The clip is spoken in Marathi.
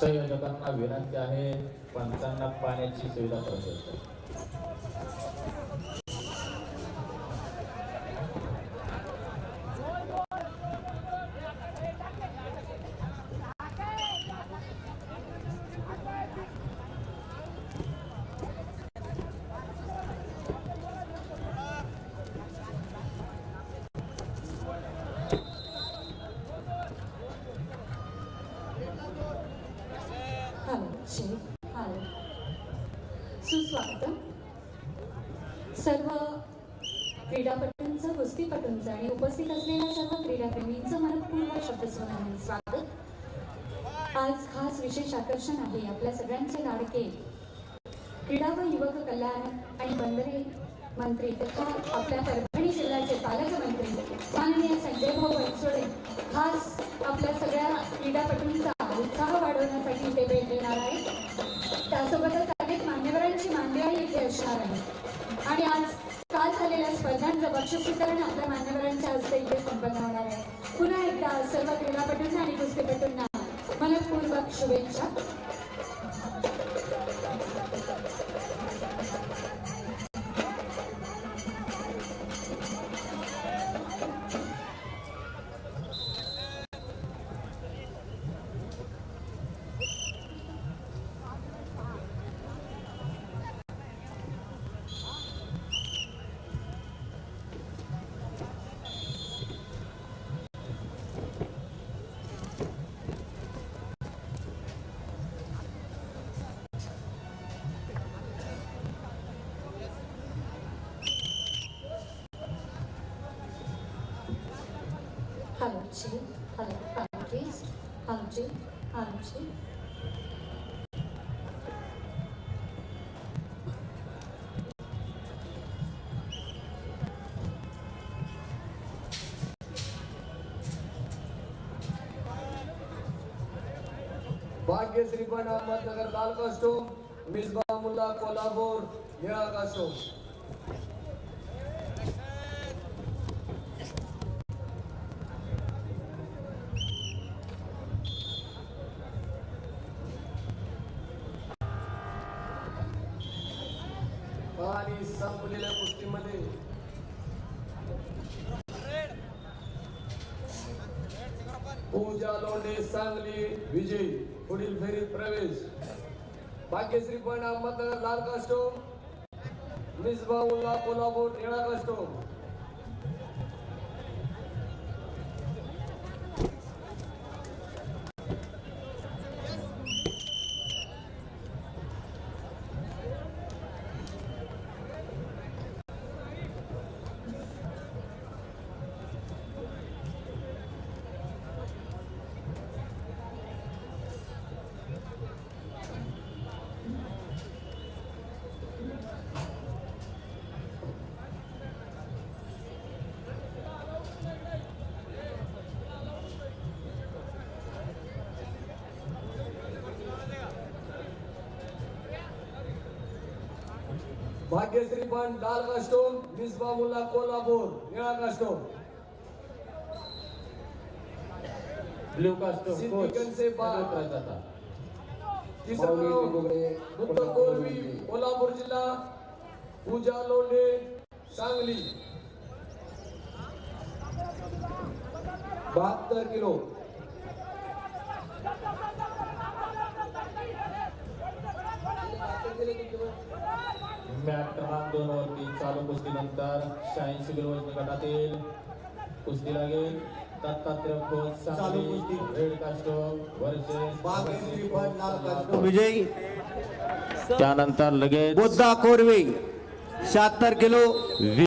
संयोजकांना विनंती आहे पंचांना पाण्याची सुविधा करून सुस्वागतम सर्व क्रीडापटूंचं कुस्तीपटूंचं आणि उपस्थित असलेल्या सर्व क्रीडाप्रेमींचं मनपूर्वक शब्दस्वनाने स्वागत. आज खास विशेष आकर्षण आहे आपल्या सगळ्यांचे लाडके क्रीडा व युवक कल्याण आणि बंदरे मंत्री तथा आपल्या परभणी जिल्ह्याचे पालकमंत्री माननीय संजय भाऊ बनसोडे खास आपल्या सगळ्या क्रीडापटूंचा स्पर्धांचं आपल्या मान्यवरांच्या हस्ते इथे संपन्न होणार आहे. पुन्हा एकदा सर्व क्रीडापटूंना आणि कुस्तीपटूंना मनपूर्वक शुभेच्छा. Hello, Chief. Hello, hello, please. Hello, Chief. Hello, Chief. Bhagyashree पण अहमदनगर लाल कास्टूम मिसबा मुल्ला कोल्हापूर निळा कास्टूम आणि संपलेल्या गोष्टीमध्ये. पूजा लोंढे सांगली विजय पुढील फेरीत प्रवेश. भाग्यश्री पण अहमदनगर लाल कास्टोम मिसबा उल्ला कोल्हापूर निळा कास्टोम भाग्यश्री पण लाल कास्टोम मिसबा मुल्ला कोल्हापूर निळा कास्टोम. ब्ल्यू कोरवी कोल्हापूर जिल्हा पूजा लोंढे सांगली. बहात्तर किलो? मॅट क्रमांक दोन वरती चालू कुस्तीनंतर शहाऐंशी किलो वजनी गटातील कुस्ती लागेल दत्तात्रय खोत चालू कुस्ती. रेड विजयी. त्यानंतर लगेच बुद्धा कोरवी शहात्तर किलो.